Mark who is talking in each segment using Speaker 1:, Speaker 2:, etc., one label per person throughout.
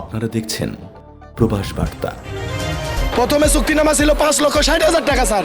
Speaker 1: আপনারা দেখছেন প্রবাস বার্তা।
Speaker 2: প্রথমে চুক্তিনামা ছিল পাঁচ লক্ষ ষাট হাজার টাকা, স্যার।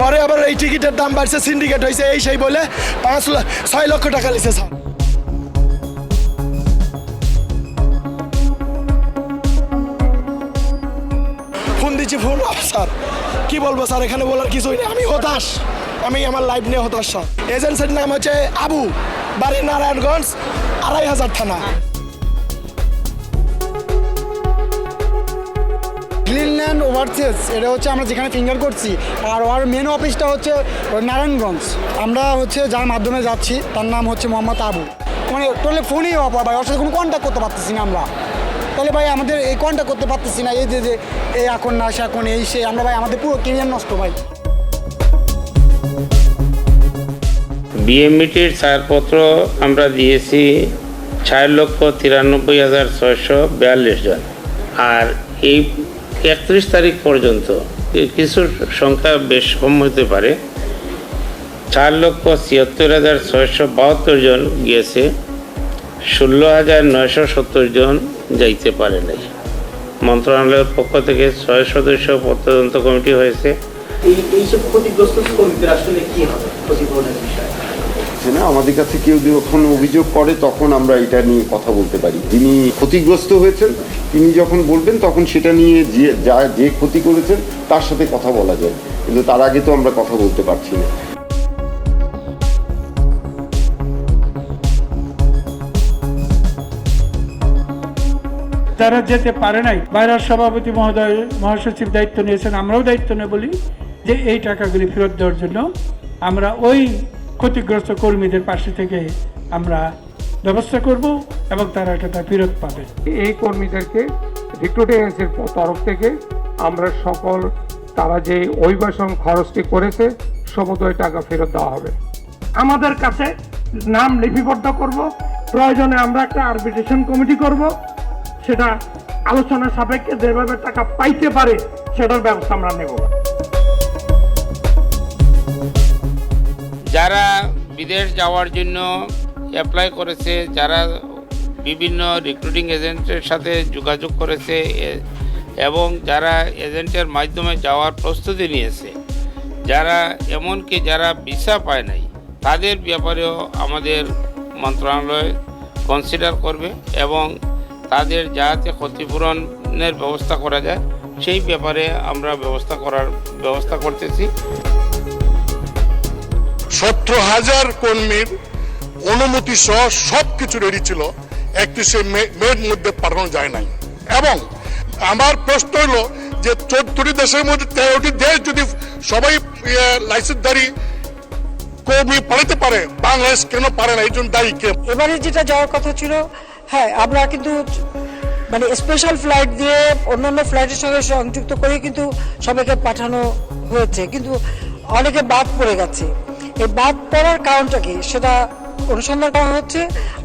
Speaker 2: পরে আবার এই টিকিটের দাম বাড়ছে সিন্ডিকেট হয়েছে এই সেই বলে পাঁচ ছয় লক্ষ টাকা লিছে, স্যার। ফোন দিচ্ছি, ফোন স্যার। কি বলব, স্যার, এখানে বলার কিছুই নেই। আমি হতাশ। আমি আমার লাইফ নিয়ে হতাশ, স্যার। এজেন্সির নাম হচ্ছে আবু, বাড়ি নারায়ণগঞ্জ, আড়াই হাজার থানা।
Speaker 3: গ্রিনল্যান্ড ওভারসেস, এটা হচ্ছে আমরা যেখানে ফিঙ্গার করছি। আর ওর মেন অফিসটা হচ্ছে নারায়ণগঞ্জ। আমরা হচ্ছে যার মাধ্যমে যাচ্ছি, তার নাম হচ্ছে মোহাম্মদ আবু। মানে টোলে ফোনই ভাই, ওর সাথে কোনো কন্ট্যাক্ট করতে পারতেছি না আমরা। তাহলে ভাই, আমাদের এই কন্ট্যাক্ট করতে পারতেছি না, এই যে যে এই এখন না, সে এখন এই, সে, আমরা ভাই, আমাদের পুরো কেরিয়ার নষ্ট, ভাই।
Speaker 4: বিএমইটির ছাড়পত্র আমরা দিয়েছি চার লক্ষ তিরানব্বই হাজার ছয়শো বিয়াল্লিশ জন। আর এই একত্রিশ তারিখ পর্যন্ত কিছু সংখ্যা বেশ কম হতে পারে। চার লক্ষ ছিয়াত্তর হাজার ছয়শো বাহাত্তর জন গিয়েছে ষোলো হাজার নয়শো সত্তর জন যাইতে পারে নাই। মন্ত্রণালয়ের পক্ষ থেকে ছয় সদস্য তদন্ত কমিটি হয়েছে।
Speaker 5: না আমাদের কাছে কেউ যখন অভিযোগ করে তখন আমরা এটা নিয়ে কথা বলতে পারি। যিনি ক্ষতিগ্রস্ত হয়েছেন তিনি যখন বলবেন, তখন সেটা নিয়ে যে, যা, যে ক্ষতি করেছেন, তার সাথে কথা বলা যায়। কিন্তু তার আগে তো আমরা কথা বলতে পারছি না।
Speaker 6: যারা যেতে পারে নাই। বাইরের সভাপতি মহোদয়, মহাসচিব দায়িত্ব নিয়েছেন, আমরাও দায়িত্ব নেই বলি যে, এই টাকাগুলি ফেরত দেওয়ার জন্য আমরা ওই ক্ষতিগ্রস্ত কর্মীদের পাশে থেকে আমরা ব্যবস্থা করব। এবং তারা টাকা ফেরত পাবে।
Speaker 7: এই কর্মীদেরকে রিক্রুটেন্সের তরফ থেকে আমরা সকল, তারা যে অভিবাসন খরচটি করেছে, সমুদয় টাকা ফেরত দেওয়া হবে। আমাদের কাছে নাম লিপিবদ্ধ করব। প্রয়োজনে আমরা একটা আরবিট্রেশন কমিটি করব। সেটা আলোচনা সাপেক্ষে যেভাবে টাকা পাইতে পারে, সেটার ব্যবস্থা আমরা নেব।
Speaker 4: যারা বিদেশ যাওয়ার জন্য অ্যাপ্লাই করেছে, যারা বিভিন্ন রিক্রুটিং এজেন্টের সাথে যোগাযোগ করেছে এবং যারা এজেন্টের মাধ্যমে যাওয়ার প্রস্তুতি নিয়েছে, যারা এমনকি যারা ভিসা পায় নাই, তাদের ব্যাপারেও আমাদের মন্ত্রণালয় কনসিডার করবে এবং তাদের যাতে ক্ষতিপূরণের ব্যবস্থা করা যায়, সেই ব্যাপারে আমরা ব্যবস্থা করার ব্যবস্থা করতেছি।
Speaker 8: সতেরো হাজার কর্মীর অনুমতি সহ সব কিছু রেডি ছিল। একত্রিশে মে, মের মধ্যে পাঠানো যায় নাই। এবং আমার প্রশ্ন হলো যে চোদ্দটি দেশের মধ্যে তেরোটি দেশ যদি সবাই লাইসেন্সধারী কর্মী পাঠাতে পারে, বাংলাদেশ কেন পারে না? এই জন্য দায়ী কে?
Speaker 9: এবারে যেটা যাওয়ার কথা ছিল হ্যাঁ আমরা কিন্তু মানে স্পেশাল ফ্লাইট দিয়ে অন্যান্য ফ্লাইটের সঙ্গে সংযুক্ত করে কিন্তু সবাইকে পাঠানো হয়েছে। কিন্তু অনেকে বাদ পড়ে গেছে। এই বাদ পড়ার কারণটা কি? সেটা অনুসন্ধান করা হচ্ছে।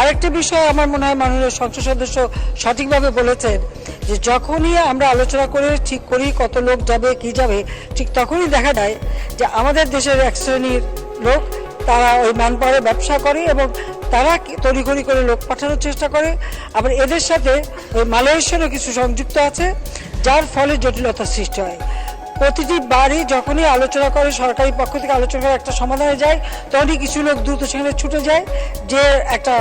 Speaker 9: আরেকটা বিষয় আমার মনে হয় মাননীয় সংসদ সদস্য সঠিকভাবে বলেছেন যে যখনই আমরা আলোচনা করে, ঠিক করি, কত লোক যাবে, কি যাবে, ঠিক তখনই দেখা যায় যে আমাদের দেশের এক শ্রেণির লোক, তারা ওই ম্যান পাওয়ারে ব্যবসা করে এবং তারা তড়িঘড়ি করে লোক পাঠানোর চেষ্টা করে। আবার এদের সাথে ওই মালয়েশিয়ারও কিছু সংযুক্ত আছে, যার ফলে জটিলতার সৃষ্টি হয়। প্রতিটি বাড়ি যখনই আলোচনা করে সরকারি পক্ষ থেকে আলোচনা করে একটা সমাধানে যায়, তখনই কিছু লোক দ্রুত সেখানে ছুটে যায়, যে একটা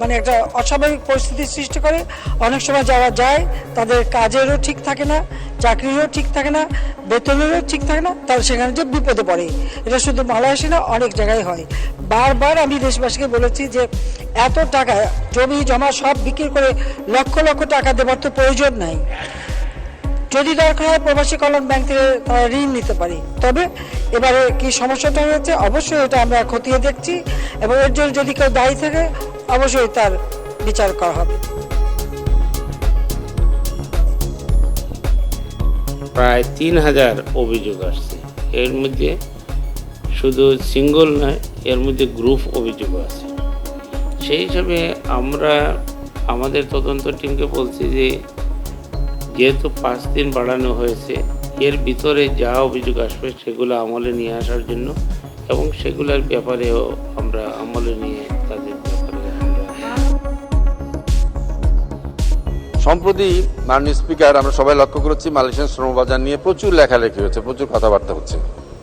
Speaker 9: মানে একটা অস্বাভাবিক পরিস্থিতির সৃষ্টি করে। অনেক সময় যাওয়া যায়, তাদের কাজেরও ঠিক থাকে না, চাকরিরও ঠিক থাকে না, বেতনেরও ঠিক থাকে না, তারা সেখানে যে বিপদে পড়ে। এটা শুধু মালয়েশিয়া না, অনেক জায়গায় হয়। বারবার আমি দেশবাসীকে বলেছি যে, এত টাকা, জমি জমা সব বিক্রি করে লক্ষ লক্ষ টাকা দেওয়ার তো প্রয়োজন নাই। যদি দরকার হয় প্রবাসী কল্যাণ ব্যাংক থেকে তারা ঋণ নিতে পারি। তবে এবারে কি সমস্যাটা হয়েছে? অবশ্যই এটা আমরা খতিয়ে দেখছি এবং এর জন্য যদি কেউ দায়ী থাকে, অবশ্যই তার বিচার করা হবে।
Speaker 4: প্রায় তিন হাজার অভিযোগ আসছে। এর মধ্যে শুধু সিঙ্গল নয়, এর মধ্যে গ্রুপ অভিযোগ আছে। সেই হিসাবে আমরা আমাদের তদন্ত টিমকে বলছি যে যেহেতু পাঁচ দিন বাড়ানো হয়েছে, এর ভিতরে যা অভিযোগ আসবে সেগুলো আমলে নিয়ে আসার জন্য এবং সেগুলোর ব্যাপারেও আমরা আমলে নিয়ে তাদের ব্যাপারে
Speaker 10: সম্প্রতি মাননীয় স্পিকার, আমরা সবাই লক্ষ্য করেছি মালয়েশিয়ান শ্রমবাজার নিয়ে প্রচুর লেখালেখি হচ্ছে, প্রচুর কথাবার্তা হচ্ছে।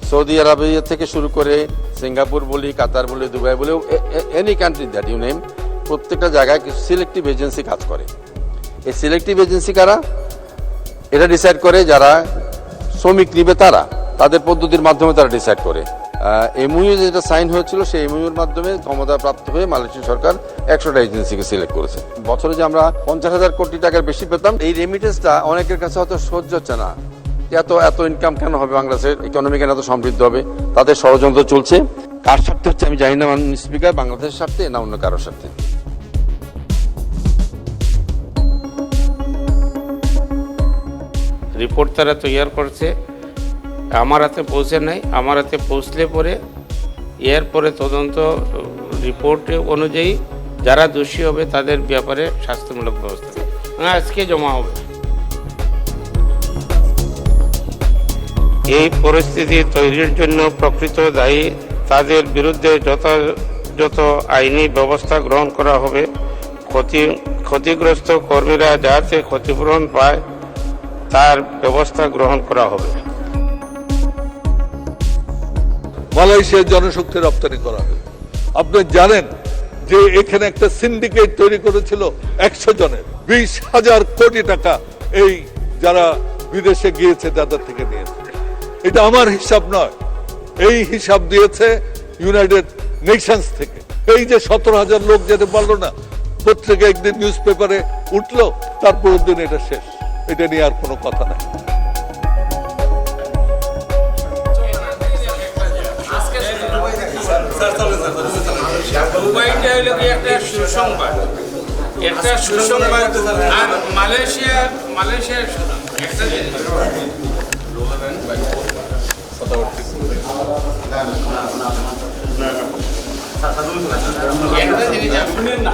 Speaker 10: সৌদি আরবিয়া থেকে শুরু করে সিঙ্গাপুর বলি, কাতার বলি, দুবাই বলি any country that you name প্রত্যেকটা জায়গায় কিছু সিলেক্টিভ এজেন্সি কাজ করে। এই সিলেক্টিভ এজেন্সি কারা? এটা ডিসাইড করে যারা শ্রমিক নিবে তারা, তাদের পদ্ধতির মাধ্যমে তারা ডিসাইড করে। এমইউ যেটা সাইন হয়েছিল, সেই এমইউর মাধ্যমে ক্ষমতা প্রাপ্ত হয়ে মালয়েশিয়া সরকার একশোটা এজেন্সিকে সিলেক্ট করেছে। বছরে যে আমরা পঞ্চাশ হাজার কোটি টাকার বেশি পেতাম, এই রেমিটেন্সটা অনেকের কাছে হয়তো সহ্য হচ্ছে না। এত এত ইনকাম কেন হবে বাংলাদেশের ইকোনমি কেন এত সমৃদ্ধ হবে? তাদের ষড়যন্ত্র চলছে। কার স্বার্থে হচ্ছে আমি জানি না স্পিকার বাংলাদেশের স্বার্থে না অন্য কারোর স্বার্থে?
Speaker 4: রিপোর্ট তারা তৈরি করছে। আমার হাতে পৌঁছে নাই, আমার হাতে পৌঁছলে পরে এর পরে তদন্ত রিপোর্ট অনুযায়ী যারা দোষী হবে তাদের ব্যাপারে শাস্তিমূলক ব্যবস্থা হ্যাঁ আজকে জমা হবে। এই পরিস্থিতি তৈরির জন্য প্রকৃত দায়ী তাদের বিরুদ্ধে যথাযথ আইনি ব্যবস্থা গ্রহণ করা হবে। ক্ষতি, ক্ষতিগ্রস্ত কর্মীরা যাতে ক্ষতিপূরণ পায় তার ব্যবস্থা গ্রহণ করা হবে।
Speaker 11: মালয়েশিয়ার জনশক্তি রপ্তানি করা হয় আপনি জানেন যে এখানে একটা সিন্ডিকেট তৈরি করেছিল একশো জনের। বিশ হাজার কোটি টাকা এই যারা বিদেশে গিয়েছে, তাদের থেকে নিয়েছে। এটা আমার হিসাব নয়। এই হিসাব দিয়েছে ইউনাইটেড নেশনস থেকে। এই যে সতেরো হাজার লোক যেতে পারল না পত্রিকা একদিন নিউজ পেপারে উঠল, তারপরের দিন এটা শেষ। এটা নিয়ে আর কোনো কথা নাই।
Speaker 4: দুবাইটা হলো কি একটা সুসংবাদ? সুসংবাদ আর মালয়েশিয়া, মালয়েশিয়ার শুনেন না।